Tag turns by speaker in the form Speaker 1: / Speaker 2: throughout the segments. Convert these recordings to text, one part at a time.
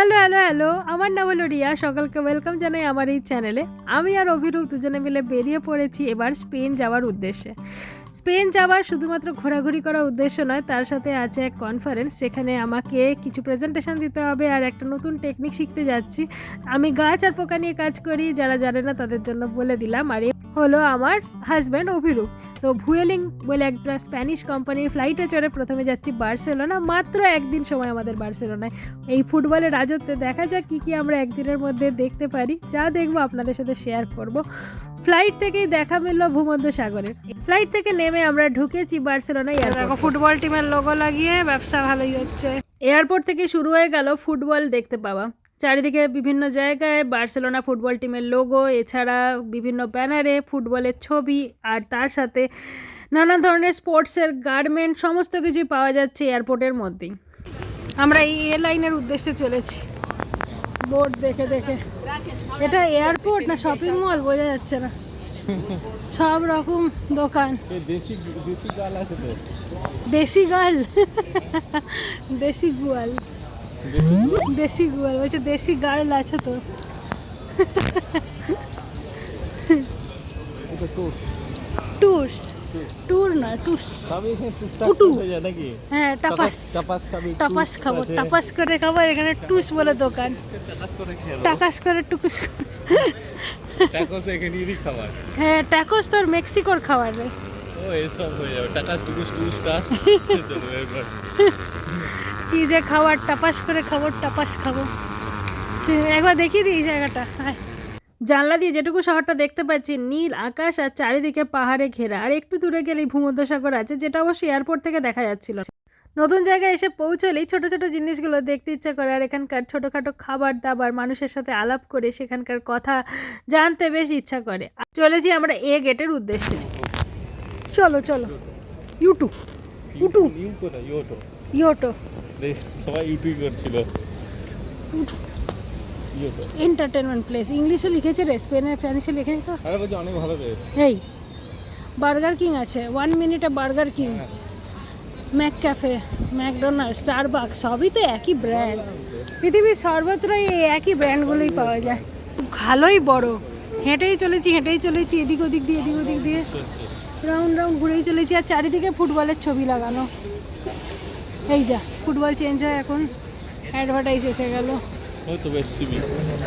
Speaker 1: Hello hello hello, আমার নাম হলো রিয়া। সকালকে ওয়েলকাম জানাই আমার এই চ্যানেলে আমি আর অভিরূপ দুজনে মিলে বেরিয়ে পড়েছি এবার স্পেন যাওয়ার উদ্দেশ্যে। স্পেন যাওয়ার শুধুমাত্র ঘোরাঘুরি করার উদ্দেশ্য নয়, তার সাথে আছে এক কনফারেন্স সেখানে আমাকে কিছু প্রেজেন্টেশন দিতে হবে আর একটা নতুন টেকনিক শিখতে যাচ্ছি। আমি গাছ আর পোকা নিয়ে কাজ করি, যারা জানে না তাদের জন্য বলে দিলাম আর হলো আমার হাজব্যান্ড অভিরূপ। তো ভুয়েলিং বলে একটা স্প্যানিশ কোম্পানির ফ্লাইটে চড়ে প্রথমে যাচ্ছি বার্সেলোনা, মাত্র একদিন সময় আমাদের বার্সেলোনায়। এই ফুটবলের রাজত্বে দেখা যাক কী কী আমরা একদিনের মধ্যে দেখতে পারি, যা দেখব আপনাদের সাথে শেয়ার করব। ফ্লাইট থেকেই দেখা মিলল ভূমধ্য সাগরের ফ্লাইট থেকে নেমে আমরা ঢুকেছি বার্সেলোনা দেখো ফুটবল টিমের লোগো লাগিয়ে ব্যবসা ভালোই হচ্ছে। এয়ারপোর্ট থেকে শুরু হয়ে গেল ফুটবল দেখতে পাওয়া। চারিদিকে বিভিন্ন জায়গায় বার্সেলোনা ফুটবল টিমের লোগো এছাড়া বিভিন্ন ব্যানারে ফুটবলের ছবি আর তার সাথে নানা ধরনের স্পোর্টসের গার্মেন্ট সমস্ত কিছুই পাওয়া যাচ্ছে এয়ারপোর্টের মধ্যেই। আমরা এই এয়ারলাইনের উদ্দেশ্যে চলেছি। বোর্ড দেখে দেখে। এটা এয়ারপোর্ট না শপিং মল বোঝা যাচ্ছে না। সব রকম দোকান।
Speaker 2: দেশি গাল
Speaker 1: দেশি গোয়াল।
Speaker 2: দেশি
Speaker 1: গোয়াল? বলছে দেশি গার্ল আছে তো। টুস। ট্যুর না টুস।
Speaker 2: এখানে হয়ে
Speaker 1: হ্যাঁ টাপাস।
Speaker 2: টাপাস খাবে
Speaker 1: টাপাস করে খাব এখানে টুস বলে দোকান।
Speaker 2: টাকাস করে
Speaker 1: টাকাস হ্যাঁ ট্যাকোস তোর মেক্সিকোর খাবার রে।
Speaker 2: ও হয়ে যাবে। টুকুস টুস টাস।
Speaker 1: কি যে খাবার টাপাস করে খাব টাপাস খাব। একবার দেখিয়ে দিই এই জায়গাটা। আয়। জানলা দিয়ে যেটুকু শহরটা দেখতে পাচ্ছি নীল আকাশ আর চারিদিকে পাহাড়ে ঘেরা। আর একটু দূরে গেলেই ভূমধ্যসাগর আছে যেটা অবশ্যই এয়ারপোর্ট থেকে দেখা যাচ্ছিল। নতুন জায়গায় এসে পৌঁছলেই ছোট ছোট জিনিসগুলো দেখতে ইচ্ছা করে। আর এখানকার ছোটোখাটো খাবার দাবার মানুষের সাথে আলাপ করে সেখানকার কথা জানতে বেশ ইচ্ছা করে। চলেছি আমরা এ গেটের উদ্দেশ্যে। চলো চলো। ইউটিউব উটু
Speaker 2: ইউ কোথায় ইউটো সবাই ইউটুই করছিল। ইউটো।
Speaker 1: এন্টারটেনমেন্ট প্লেস ইংলিশে লিখেছে রে স্পেনে স্প্যানিশে লিখেনি তো
Speaker 2: অনেক ভালো
Speaker 1: এই বার্গার কিং আছে ওয়ান মিনিটে Burger King McCafe McDonald Starbucks সবই তো একই ব্র্যান্ড পৃথিবীর সর্বত্রই এই একই ব্র্যান্ডগুলোই পাওয়া যায়। ভালোই বড়। হেঁটেই চলেছি হেঁটেই চলেছি এদিক ওদিক দিয়ে এদিক ওদিক দিয়ে। রাউন্ড রাউন্ড ঘুরেই চলেছি আর চারিদিকে ফুটবলের ছবি লাগানো। এই যা ফুটবল চেঞ্জ হয় এখন। অ্যাডভার্টাইজ এসে গেল।
Speaker 2: তো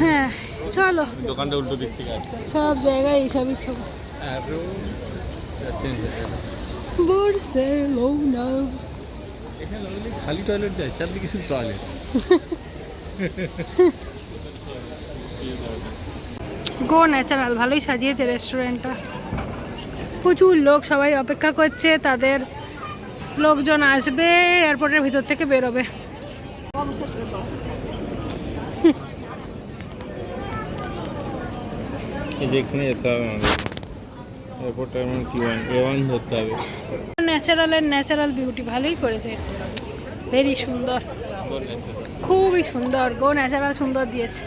Speaker 1: হ্যাঁ চলো।
Speaker 2: দোকানটা উল্টো দিক থেকে
Speaker 1: সব জায়গায় এইসবই ছবি। বার্সেলোনা
Speaker 2: এখানে খালি টয়লেট যায় চারদিকে শুধু টয়লেট
Speaker 1: গো ন্যাচারাল ভালোই সাজিয়েছে রেস্টুরেন্টটা প্রচুর লোক সবাই অপেক্ষা করছে তাদের লোকজন আসবে এয়ারপোর্টের ভিতর থেকে বেরোবে
Speaker 2: এই যে এখানে যেতে হবে আমাদের। Airport terminal T one A one ধরতে হবে।
Speaker 1: ন্যাচারালের ন্যাচারাল বিউটি ভালোই করেছে। ভেরি সুন্দর। খুবই সুন্দর। গো ন্যাচারাল সুন্দর দিয়েছে।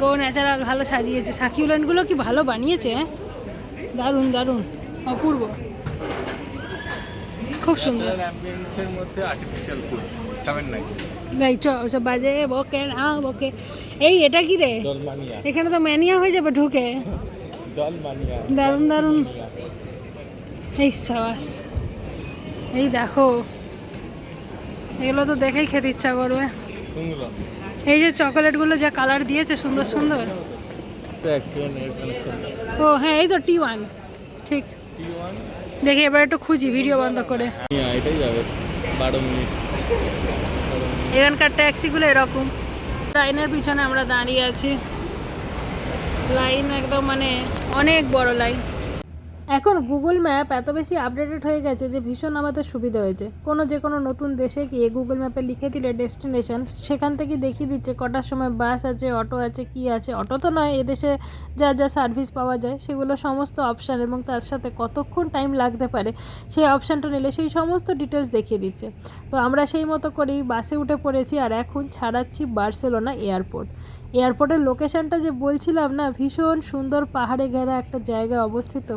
Speaker 1: গো ন্যাচারাল ভালো সাজিয়েছে। সাকিউলেন্টগুলো কি ভালো বানিয়েছে হ্যাঁ? দারুণ দারুণ। অপূর্ব। খুব সুন্দর।
Speaker 2: মধ্যে আর্টিফিশিয়াল ফুড খাবেন নাকি
Speaker 1: গাই চ ওসব বাজে বকে না বকে। এই এটা কি রে? এখানে তো ম্যানিয়া হয়ে যাবে ঢুকে। দারুণ দারুণ। এই সাবাস। এই দেখো। এগুলো তো দেখেই খেতে ইচ্ছা করবে। এই যে চকোলেটগুলো যা কালার দিয়েছে সুন্দর সুন্দর। ও হ্যাঁ এই তো টি ওয়ান ঠিক। দেখি এবার একটু খুঁজি ভিডিও বন্ধ করে।
Speaker 2: এটাই যাবে। বারো মিনিট।
Speaker 1: এখানকার ট্যাক্সিগুলো এরকম। লাইনের পিছনে আমরা দাঁড়িয়ে আছি। লাইন একদম মানে অনেক বড় লাইন। এখন গুগল ম্যাপ এত বেশি আপডেটেড হয়ে গেছে যে ভীষণ আমাদের সুবিধা হয়েছে। কোনো যে কোনো নতুন দেশে গিয়ে গুগল ম্যাপে লিখে দিলে ডেস্টিনেশন সেখান থেকে দেখিয়ে দিচ্ছে কটার সময় বাস আছে অটো আছে, কি আছে। অটো তো নয়, এদেশে যা যা সার্ভিস পাওয়া যায়, সেগুলো সমস্ত অপশান এবং তার সাথে কতক্ষণ টাইম লাগতে পারে, সেই অপশানটা নিলে সেই সমস্ত ডিটেলস দেখিয়ে দিচ্ছে। তো আমরা সেই মতো করেই বাসে উঠে পড়েছি আর এখন ছাড়াচ্ছি বার্সেলোনা এয়ারপোর্ট। এয়ারপোর্টের লোকেশনটা যে বলছিলাম না, ভীষণ সুন্দর পাহাড়ে ঘেরা একটা জায়গায় অবস্থিত।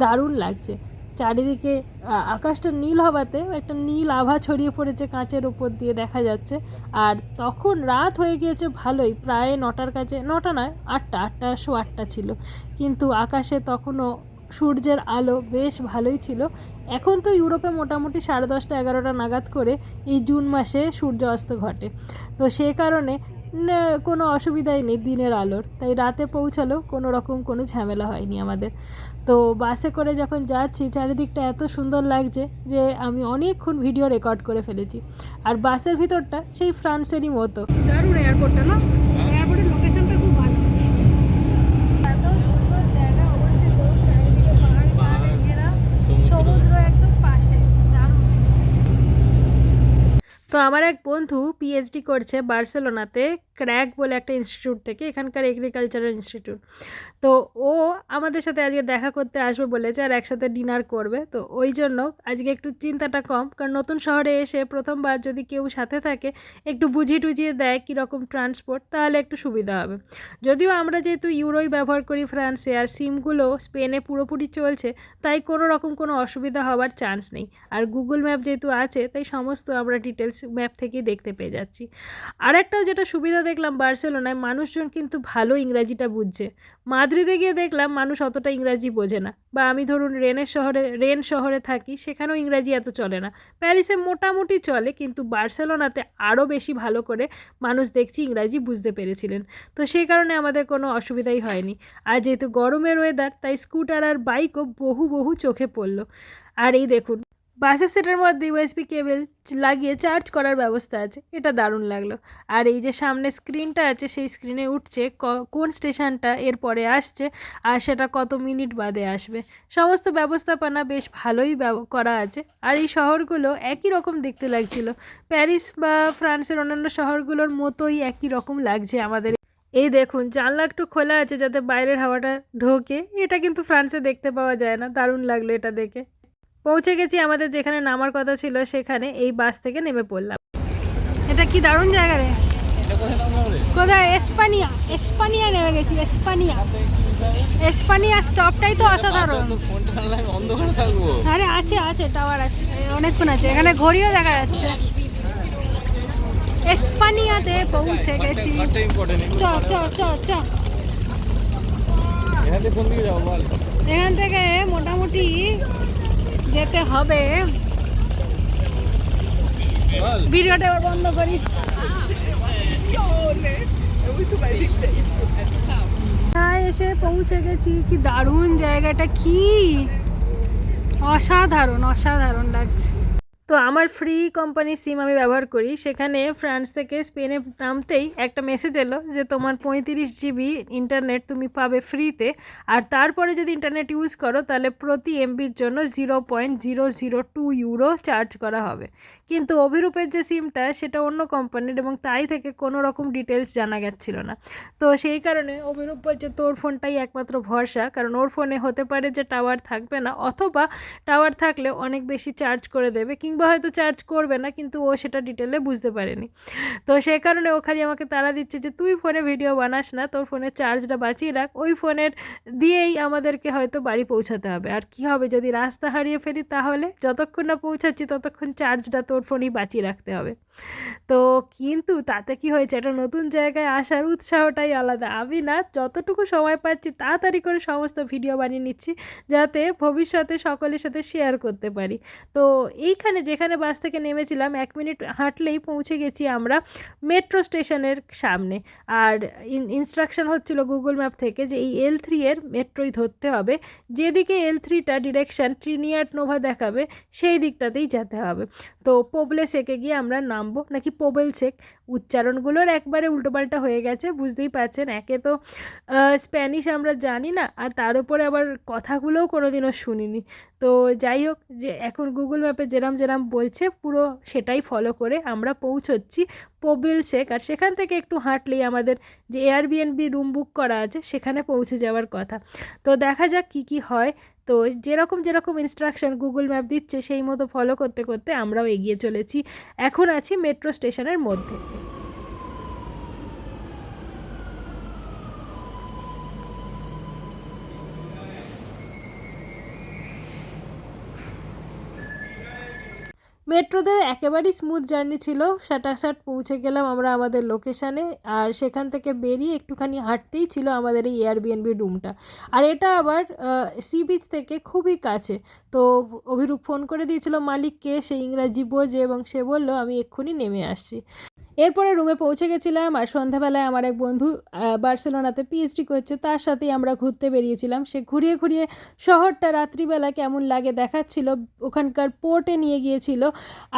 Speaker 1: দারুণ লাগছে। চারিদিকে আকাশটা নীল হওয়াতে একটা নীল আভা ছড়িয়ে পড়েছে কাঁচের ওপর দিয়ে দেখা যাচ্ছে। আর তখন রাত হয়ে গিয়েছে ভালোই, প্রায় নটার কাছে, নটা নয়, আটটা আটটা শো আটটা ছিল। কিন্তু আকাশে তখনও সূর্যের আলো বেশ ভালোই ছিল। এখন তো ইউরোপে মোটামুটি সাড়ে দশটা, এগারোটা নাগাদ করে এই জুন মাসে সূর্য অস্ত ঘটে। তো সেই কারণে কোনো অসুবিধাই নেই দিনের আলোর। তাই রাতে পৌঁছালো, কোনো রকম কোনো ঝামেলা হয়নি আমাদের। তো বাসে করে যখন যাচ্ছি, চারিদিকটা এত সুন্দর লাগছে যে আমি অনেকক্ষণ ভিডিও রেকর্ড করে ফেলেছি। আর বাসের ভিতরটা সেই ফ্রান্সেরই মতো। দারুণ এয়ারপোর্টটা না এয়ারপোর্টের লোকেশনটা খুব ভালো এত সুন্দর জায়গা অবস্থিত চারিদিকে পাহাড় পাহাড়ে ঘেরা সমুদ্র একদম পাশে দারুণ তো আমার এক বন্ধু পিএইচডি করছে বার্সেলোনাতে। ক্র্যাক বলে একটা ইনস্টিটিউট থেকে, এখানকার এগ্রিকালচারাল ইনস্টিটিউট তো ও আমাদের সাথে আজকে দেখা করতে আসবে বলেছে আর একসাথে ডিনার করবে। তো ওই জন্য আজকে একটু চিন্তাটা কম, কারণ নতুন শহরে এসে প্রথমবার যদি কেউ সাথে থাকে, একটু বুঝিয়ে টুঝিয়ে দেয় কীরকম ট্রান্সপোর্ট তাহলে একটু সুবিধা হবে। যদিও আমরা যেহেতু ইউরোই ব্যবহার করি, ফ্রান্সে আর সিমগুলো স্পেনে পুরোপুরি চলছে, তাই কোনো রকম কোনো অসুবিধা হওয়ার চান্স নেই। আর গুগল ম্যাপ যেহেতু আছে, তাই সমস্ত আমরা ডিটেলস ম্যাপ থেকেই দেখতে পেয়ে যাচ্ছি। আর একটাও যেটা সুবিধা দেখলাম বার্সেলোনায় মানুষজন কিন্তু ভালো ইংরাজিটা বুঝছে। মাদ্রিদে গিয়ে দেখলাম মানুষ অতটা ইংরাজি বোঝে না। বা আমি ধরুন রেনের শহরে, রেন শহরে থাকি, সেখানেও ইংরাজি এত চলে না। প্যারিসে মোটামুটি চলে, কিন্তু বার্সেলোনাতে আরও বেশি ভালো করে মানুষ দেখছি ইংরাজি বুঝতে পেরেছিলেন। তো সেই কারণে আমাদের কোনো অসুবিধাই হয়নি। আর যেহেতু গরমের ওয়েদার তাই স্কুটার আর বাইকও বহু বহু চোখে পড়ল। আর এই দেখুন বাসের সেটের মধ্যে ইউএসবি কেবল লাগিয়ে চার্জ করার ব্যবস্থা আছে। এটা দারুণ লাগল। আর এই যে সামনে স্ক্রিনটা আছে, সেই স্ক্রিনে উঠছে কোন স্টেশনটা, এরপরে আসছে, আর সেটা কত মিনিট বাদে আসবে। সমস্ত ব্যবস্থাপনা বেশ ভালোই করা আছে। আর এই শহরগুলো একই রকম দেখতে লাগছিল। প্যারিস বা ফ্রান্সের অন্যান্য শহরগুলোর মতোই একই রকম লাগছে আমাদের। এই দেখুন, জানলা একটু খোলা আছে যাতে বাইরের হাওয়াটা ঢোকে। এটা কিন্তু ফ্রান্সে দেখতে পাওয়া যায় না। দারুণ লাগল এটা দেখে। পৌঁছে গেছি আমাদের যেখানে নামার কথা ছিল সেখানে এই বাস থেকে নেমে পড়লাম। এটা কি দারুণ জায়গা রে। কোথায়? এসপানিয়া। এসপানিয়া নেমে গেছি এসপানিয়া। এসপানিয়া স্টপটাই তো অসাধারণ। আরে আছে আছে টাওয়ার আছে অনেকক্ষণ আছে এখানে ঘড়িও দেখা যাচ্ছে। এসপানিয়াতে পৌঁছে গেছি। চ চ চ চ
Speaker 2: এখান
Speaker 1: থেকে মোটামুটি যেতে হবে। ভিডিওটা বন্ধ করি। এসে পৌঁছে গেছি? কি দারুণ জায়গাটা, কি অসাধারণ অসাধারণ লাগছে। তো আমার ফ্রি কোম্পানি সিম আমি ব্যবহার করি। সেখানে ফ্রান্স থেকে স্পেনে নামতেই একটা মেসেজ এলো যে, তোমার পঁয়ত্রিশ জিবি ইন্টারনেট তুমি পাবে ফ্রিতে আর তারপরে যদি ইন্টারনেট ইউজ করো, তাহলে প্রতি এমবির জন্য zero point zero zero two euro charge করা হবে। কিন্তু অভিরূপের যে সিমটা, সেটা অন্য কোম্পানির এবং তাই থেকে কোনো রকম ডিটেলস জানা যাচ্ছিল না। তো সেই কারণে অভিরূপ বলছে তোর ফোনটাই একমাত্র ভরসা, কারণ ওর ফোনে হতে পারে যে টাওয়ার থাকবে না, অথবা টাওয়ার থাকলে অনেক বেশি চার্জ করে দেবে কিংবা হয়তো চার্জ করবে না, কিন্তু ও সেটা ডিটেলে বুঝতে পারেনি। তো সেই কারণে ও খালি আমাকে তারা দিচ্ছে যে তুই ফোনে ভিডিও বানাস না, তোর ফোনের চার্জটা বাঁচিয়ে রাখ, ওই ফোনের দিয়েই আমাদেরকে হয়তো বাড়ি পৌঁছাতে হবে। আর কি হবে, যদি রাস্তা হারিয়ে ফেলি তাহলে? যতক্ষণ না পৌঁছাচ্ছি, ততক্ষণ চার্জটা তোর ফোনেই বাঁচিয়ে রাখতে হবে। তো কিন্তু তাতে কি হয়েছে? একটা নতুন জায়গায় আসার উৎসাহটাই আলাদা। আমি না যতটুকু সময় পাচ্ছি তাড়াতাড়ি করে সমস্ত ভিডিও বানিয়ে নিচ্ছি যাতে ভবিষ্যতে সকলের সাথে শেয়ার করতে পারি। তো এইখানে যেখানে বাস থেকে নেমেছিলাম, এক মিনিট হাঁটলেই পৌঁছে গেছি আমরা মেট্রো স্টেশনের সামনে। আর ইনস্ট্রাকশন হচ্ছিল গুগল ম্যাপ থেকে যে এই এল থ্রি এর মেট্রোই ধরতে হবে। যেদিকে এল থ্রিটা ডিরেকশান ট্রিনিয়াট নোভা দেখাবে, সেই দিকটাতেই যেতে হবে। তো পোবলে সেকে গিয়ে আমরা নামবো নাকি পোবেল সেক উচ্চারণগুলোর একবারে উল্টোপাল্টা হয়ে গেছে, বুঝতেই পারছেন? একে তো স্প্যানিশ আমরা জানি না, আর তার উপরে আবার কথাগুলোও কোনোদিনও শুনিনি। তো যাই হোক, যে এখন গুগল ম্যাপে যেরাম যেরাম বলছে, পুরো সেটাই ফলো করে আমরা পৌঁছচ্ছি পোবেল শেখ আর সেখান থেকে একটু হাঁটলেই আমাদের যে এয়ারবিএনবি রুম বুক করা আছে, সেখানে পৌঁছে যাওয়ার কথা। তো দেখা যাক কি কি হয়। তো যেরকম যেরকম ইনস্ট্রাকশন গুগল ম্যাপ দিচ্ছে, সেই মতো ফলো করতে করতে আমরাও এগিয়ে চলেছি। এখন আছি মেট্রো স্টেশনের মধ্যে। মেট্রোতে একেবারেই স্মুথ জার্নি ছিল। সাটাসাট পৌঁছে গেলাম আমরা আমাদের লোকেশানে আর সেখান থেকে বেরিয়ে একটুখানি হাঁটতেই ছিল আমাদের এই এয়ারবিএনবি রুমটা আর এটা আবার সি বিচ থেকে খুবই কাছে। তো অভিরূপ ফোন করে দিয়েছিল মালিককে, সে ইংরাজি বোঝে এবং সে বলল, আমি এক্ষুনি নেমে আসছি। এরপরে রুমে পৌঁছে গেছিলাম আর সন্ধ্যাবেলায় আমার এক বন্ধু বার্সেলোনাতে পিএইচডি করছে, তার সাথেই আমরা ঘুরতে বেরিয়েছিলাম। সে ঘুরিয়ে ঘুরিয়ে শহরটা রাত্রিবেলা কেমন লাগে দেখাচ্ছিল, ওখানকার পোর্টে নিয়ে গিয়েছিল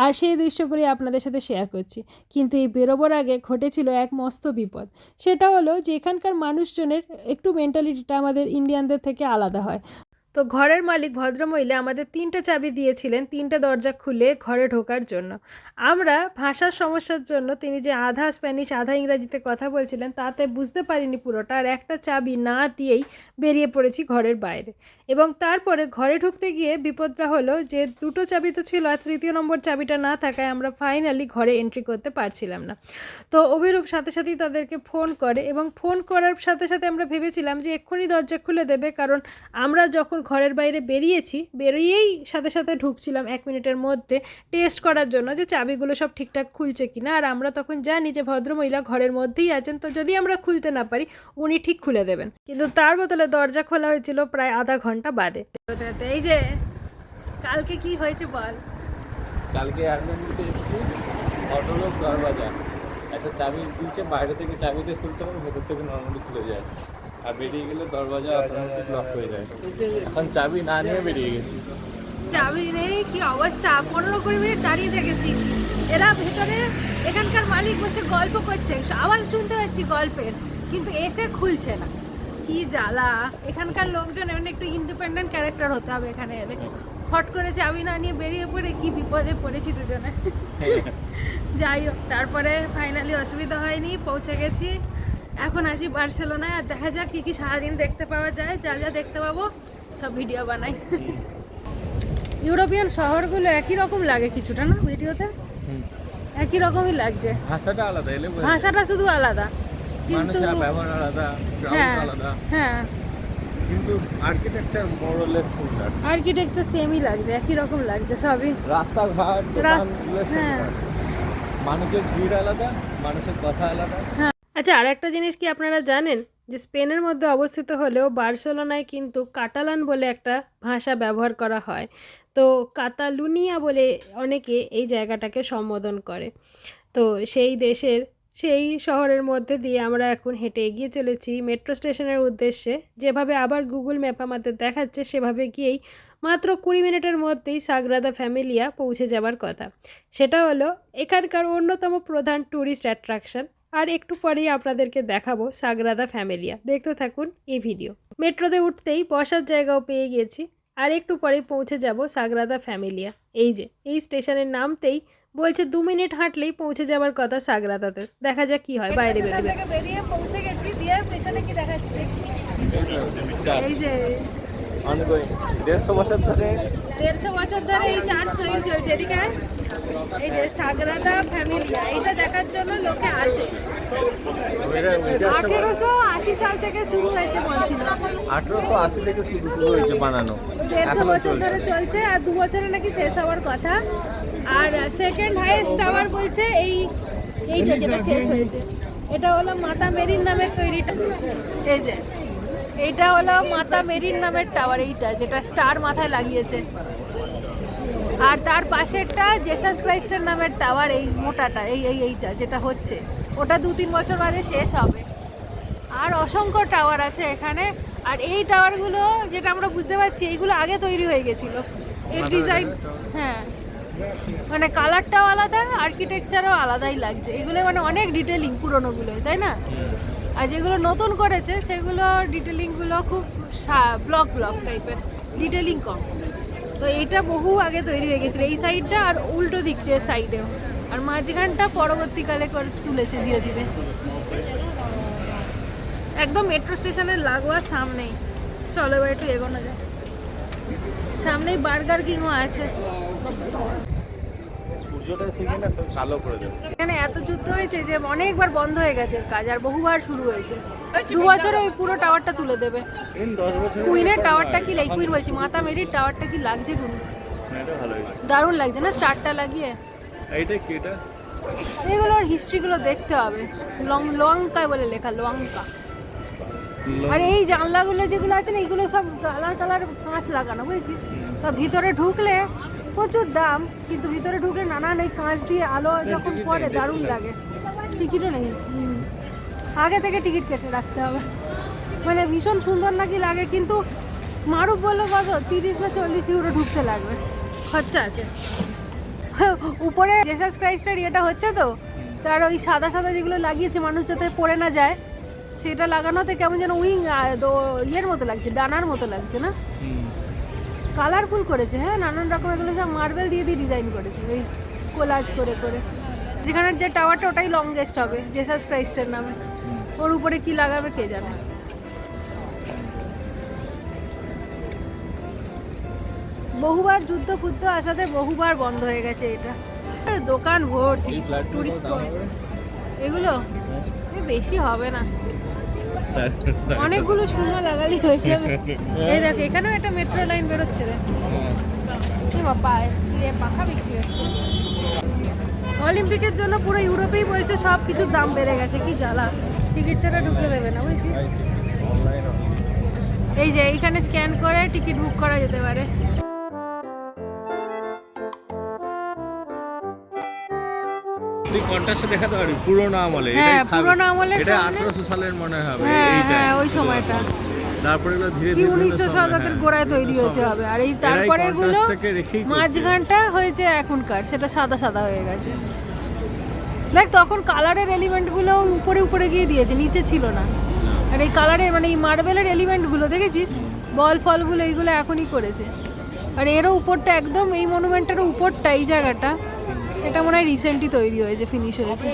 Speaker 1: আর সেই দৃশ্যগুলি আপনাদের সাথে শেয়ার করছি। কিন্তু এই বেরোবার আগে ঘটেছিল এক মস্ত বিপদ। সেটা হলো যে এখানকার মানুষজনের একটু মেন্টালিটিটা আমাদের ইন্ডিয়ানদের থেকে আলাদা হয়। তো ঘরের মালিক ভদ্রমহিলা আমাদের তিনটে চাবি দিয়েছিলেন, তিনটে দরজা খুলে ঘরে ঢোকার জন্য। আমরা ভাষার সমস্যার জন্য তিনি যে আধা স্প্যানিশ, আধা ইংরাজিতে কথা বলছিলেন তাতে বুঝতে পারিনি পুরোটা আর একটা চাবি না দিয়েই বেরিয়ে পড়েছি ঘরের বাইরে। এবং তারপরে ঘরে ঢুকতে গিয়ে বিপদটা হলো যে দুটো চাবি তো ছিল আর তৃতীয় নম্বর চাবিটা না থাকায় আমরা ফাইনালি ঘরে এন্ট্রি করতে পারছিলাম না। তো অভিরূপ সাথে সাথেই তাদেরকে ফোন করে এবং ফোন করার সাথে সাথে আমরা ভেবেছিলাম যে এক্ষুনি দরজা খুলে দেবে কারণ আমরা যখন ঘরের বাইরে বেরিয়েছি বেরিয়েই সাথে সাথে ঢুকছিলাম এক মিনিটের মধ্যে টেস্ট করার জন্য যে চাবিগুলো সব ঠিকঠাক খুলছে কি না। আর আমরা তখন জানি যে ভদ্রমহিলা ঘরের মধ্যেই আছেন তো যদি আমরা খুলতে না পারি উনি ঠিক খুলে দেবেন। কিন্তু তার বদলে দরজা খোলা হয়েছিল প্রায় আধা ঘণ্টা বাদে। এই যে কালকে কি হয়েছে বল?
Speaker 2: কালকে এসেছি লোক একটা চাবি দিচ্ছে বাইরে থেকে চাবি দিয়ে খুলতে হবে ভেতর থেকে নর্মালি খুলে যায়। আর বেরিয়ে গেলে দরওয়াজা অটোমেটিক লক হয়ে যায়। এখন চাবি না নিয়ে বেরিয়ে গেছি।
Speaker 1: চাবি নেই কি অবস্থা? পনেরো কুড়ি মিনিট দাঁড়িয়ে দেখেছি এরা ভেতরে এখানকার মালিক বসে গল্প করছে। আওয়াজ শুনতে পাচ্ছি গল্পের কিন্তু এসে খুলছে না। কি জ্বালা। এখানকার লোকজন এমন একটু ইন্ডিপেন্ডেন্ট ক্যারেক্টার হতে হবে এখানে এলে। ফট করে চাবি না নিয়ে বেরিয়ে পড়ে কি বিপদে পড়েছি দুজনে। যাই হোক তারপরে ফাইনালি অসুবিধা হয়নি পৌঁছে গেছি। এখন আছি বার্সেলোনায় আর দেখা যাক কী কী সারাদিন দেখতে পাওয়া যায় যা যা দেখতে পাবো সব ভিডিও বানাই। ইউরোপিয়ান শহরগুলো একই রকম লাগে কিছুটা না ভিডিওতে? একই রকমই লাগছে।
Speaker 2: ভাষাটা আলাদা এলে
Speaker 1: ভাষাটা শুধু আলাদা। কিন্তু
Speaker 2: ব্যবহার আলাদা
Speaker 1: হ্যাঁ
Speaker 2: আলাদা।
Speaker 1: হ্যাঁ।
Speaker 2: কিন্তু আর্কিটেকচার মোরলেস সিমিলার
Speaker 1: আর্কিটেকচার সেমই লাগছে। একই রকম লাগছে সবই।
Speaker 2: রাস্তাঘাট
Speaker 1: রাস-
Speaker 2: দোকানগুলো
Speaker 1: হ্যাঁ।
Speaker 2: মানুষের ভিড় আলাদা মানুষের কথা আলাদা।
Speaker 1: আচ্ছা আর একটা জিনিস কি আপনারা জানেন যে স্পেনের মধ্যে অবস্থিত হলেও বার্সেলোনায় কিন্তু কাটালান বলে একটা ভাষা ব্যবহার করা হয়। তো কাতালুনিয়া বলে অনেকে এই জায়গাটাকে সম্বোধন করে। তো সেই দেশের, সেই শহরের মধ্যে দিয়ে আমরা এখন হেঁটে এগিয়ে চলেছি মেট্রো স্টেশনের উদ্দেশ্যে। যেভাবে আবার গুগল ম্যাপ আমাদের দেখাচ্ছে, সেভাবে গিয়েই মাত্র কুড়ি মিনিটের মধ্যেই সাগ্রাদা ফ্যামিলিয়া পৌঁছে যাবার কথা। সেটা হলো, এখানকার অন্যতম প্রধান ট্যুরিস্ট অ্যাট্রাকশন। আর একটু পরেই আপনাদেরকে দেখাবো সাগ্রাদা ফ্যামিলিয়া। দেখতে থাকুন এই ভিডিও। মেট্রোতে উঠতেই বসার জায়গাও পেয়ে গেছি। আর একটু পরেই পৌঁছে যাব সাগ্রাদা ফ্যামিলিয়া। এই যে এই স্টেশনের নামতেই বলছে দু মিনিট হাঁটলেই পৌঁছে যাবার কথা সাগ্রাদাতে। দেখা যাক কি হয় বাইরে বেরোবে। বেরিয়ে পৌঁছে গেছি দিয়ে পেছনে কি দেখাচ্ছে এই যে
Speaker 2: দেড়শো বছর ধরে
Speaker 1: দেড়শো বছর ধরে এই চার ট্রেন চলছে এদিকে। এই যে সাগরাদা ফ্যামিলিয়া এটা দেখার জন্য লোকে আসে। আঠেরোশো আশি সাল থেকে শুরু হয়েছে বলছিল।
Speaker 2: আঠেরোশো আশি থেকে শুরু হয়েছে বানানো।
Speaker 1: দেড়শো বছর ধরে চলছে আর দু বছরে নাকি শেষ হওয়ার কথা। আর সেকেন্ড হাইয়েস্ট টাওয়ার বলছে এই এইটা যেটা শেষ হয়েছে। এটা হলো মাতা মেরিন নামের তৈরিটা। এই যে এইটা হলো মাতা মেরিন নামের টাওয়ার এইটা যেটা স্টার মাথায় লাগিয়েছে। আর তার পাশেরটা জেসাস ক্রাইস্টের নামের টাওয়ার এই মোটাটা এই এই এইটা যেটা হচ্ছে। ওটা দু তিন বছর বাদে শেষ হবে। আর অসংখ্য টাওয়ার আছে এখানে। আর এই টাওয়ারগুলো যেটা আমরা বুঝতে পারছি এইগুলো আগে তৈরি হয়ে গেছিল। এর ডিজাইন হ্যাঁ। মানে কালারটাও আলাদা আর্কিটেকচারও আলাদাই লাগছে। এগুলো মানে অনেক ডিটেলিং পুরোনোগুলোই তাই না? আর যেগুলো নতুন করেছে সেগুলো ডিটেলিংগুলো খুব ব্লক ব্লক টাইপের ডিটেলিং কম। তো এটা বহু আগে তৈরি হয়ে গেছিল। এই সাইডটা আর উল্টো দিকটার সাইডেও আর মাঝখানটা পরবর্তীকালে করে তুলেছে ধীরে ধীরে। একদম মেট্রো স্টেশনের লাগোয়া সামনেই। চলো এবার একটু এগোনো যায় সামনেই বার্গার কিংও আছে।
Speaker 2: সূর্যটা শিখে না তো কালো করে দেবে।
Speaker 1: এখানে এত যুদ্ধ হয়েছে যে অনেকবার বন্ধ হয়ে গেছে কাজ আর বহুবার শুরু হয়েছে। দু বছরে ওই পুরো টাওয়ারটা তুলে দেবে।
Speaker 2: দিন
Speaker 1: কুইনের টাওয়ারটা কি লাগে কুইন বলছি? মাতা মেরির টাওয়ারটা কি লাগছে দারুণ লাগছে না? স্টারটা লাগিয়ে?
Speaker 2: এইটা কি এটা?
Speaker 1: এগুলোর হিস্ট্রিগুলো দেখতে হবে। লং লঙ্কা বলে লেখা লঙ্কা। আর এই জানলাগুলো যেগুলো আছে না এগুলো সব কালার কালার কাঁচ লাগানো বুঝেছিস? তা ভিতরে ঢুকলে প্রচুর দাম কিন্তু ভিতরে ঢুকলে নানান এই কাঁচ দিয়ে আলো যখন
Speaker 2: টিকিট
Speaker 1: পড়ে দারুণ লাগে। টিকিটও নেই। আগে থেকে টিকিট কেটে রাখতে হবে। মানে ভীষণ সুন্দর নাকি লাগে কিন্তু মারুফ বলল কত তিরিশ না চল্লিশ ইউরো ঢুকতে লাগবে। খরচা আছে। উপরে জেসাস ক্রাইস্টের ইয়েটা হচ্ছে তো তার ওই সাদা সাদা যেগুলো লাগিয়েছে মানুষ যাতে পড়ে না যায় সেটা লাগানোতে কেমন যেন উইং ইয়ের মতো লাগছে ডানার মতো লাগছে না? কালারফুল করেছে হ্যাঁ? নানান রকম এগুলো সব মার্বেল দিয়ে দিয়ে ডিজাইন করেছে। ওই কোলাজ করে করে। যেখানের যে টাওয়ারটা ওটাই লংগেস্ট হবে জেসাস ক্রাইস্টের নামে। ওর উপরে কি লাগাবে কে জানে? বহুবার যুদ্ধ ফুদ্ধ আসাতে বহুবার বন্ধ হয়ে গেছে এটা। আরে দোকান ভর্তি টুরিস্ট এগুলো? বেশি হবে না। অনেকগুলো শূন্য লাগালি হয়ে যাবে। এই দেখ এখানেও একটা মেট্রো লাইন বেরোচ্ছে রে। এ পাখা বিক্রি হচ্ছে। অলিম্পিকের জন্য পুরো ইউরোপেই বলছে সব কিছুর দাম বেড়ে গেছে কি জ্বালা। টিকিট ছাড়া ঢুকতে দেবে না বুঝছিস? এই যে এইখানে স্ক্যান করে টিকিট বুক করা যেতে পারে।
Speaker 2: তুই কন্ট্রাস্টে দেখাতে পারবি পুরোনো আমলে
Speaker 1: হ্যাঁ, পুরোনো আমলের
Speaker 2: এটা
Speaker 1: সামনে-
Speaker 2: আঠারোশো সালের মনে হবে
Speaker 1: হ্যাঁ হ্যাঁ ওই সময়টা।
Speaker 2: তারপরে এগুলো ধীরে ধীরে
Speaker 1: উনিশশো শতকের
Speaker 2: হ্যাঁ,
Speaker 1: গোড়ায় তৈরি হয়েছে হবে। আর এই তারপরে গুলো। মাঝখানটা হয়েছে এখনকার সেটা সাদা সাদা হয়ে গেছে। দেখ তখন কালারের এলিমেন্টগুলো উপরে উপরে গিয়ে দিয়েছে নিচে ছিল না। আর এই কালারের মানে এই মার্বেলের এলিমেন্টগুলো দেখেছিস? বল ফলগুলো এইগুলো এখনই করেছে। আর এরও উপরটা একদম এই মনুমেন্টেরও উপরটা এই জায়গাটা। এটা মনে হয় রিসেন্টলি তৈরি হয়েছে ফিনিশ হয়েছে।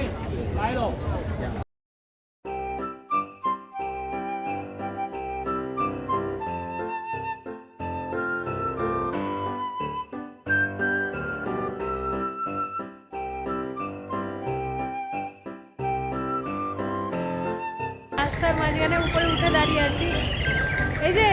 Speaker 1: রাস্তার মাঝখানে উপরে উঠে দাঁড়িয়ে আছি। এই যে।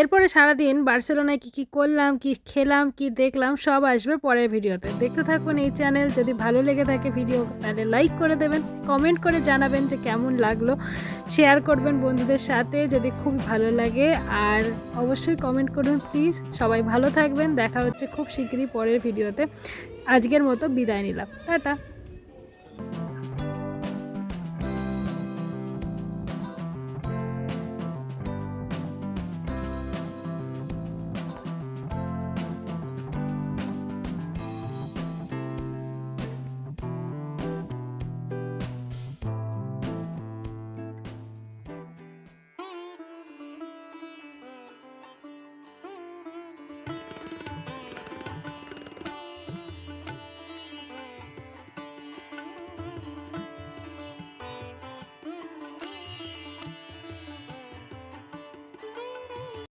Speaker 1: এরপরে সারাদিন বার্সেলোনায় কি কি করলাম, কি খেলাম, কি দেখলাম, সব আসবে পরের ভিডিওতে। দেখতে থাকুন এই চ্যানেল, যদি ভালো লেগে থাকে ভিডিও, তাহলে লাইক করে দেবেন, কমেন্ট করে জানাবেন যে কেমন লাগল। শেয়ার করবেন বন্ধুদের সাথে যদি খুব ভালো লাগে, আর অবশ্যই কমেন্ট করুন প্লিজ। সবাই ভালো থাকবেন, দেখা হচ্ছে খুব শীঘ্রই পরের ভিডিওতে। আজকের মতো বিদায় নিলাম। টাটা।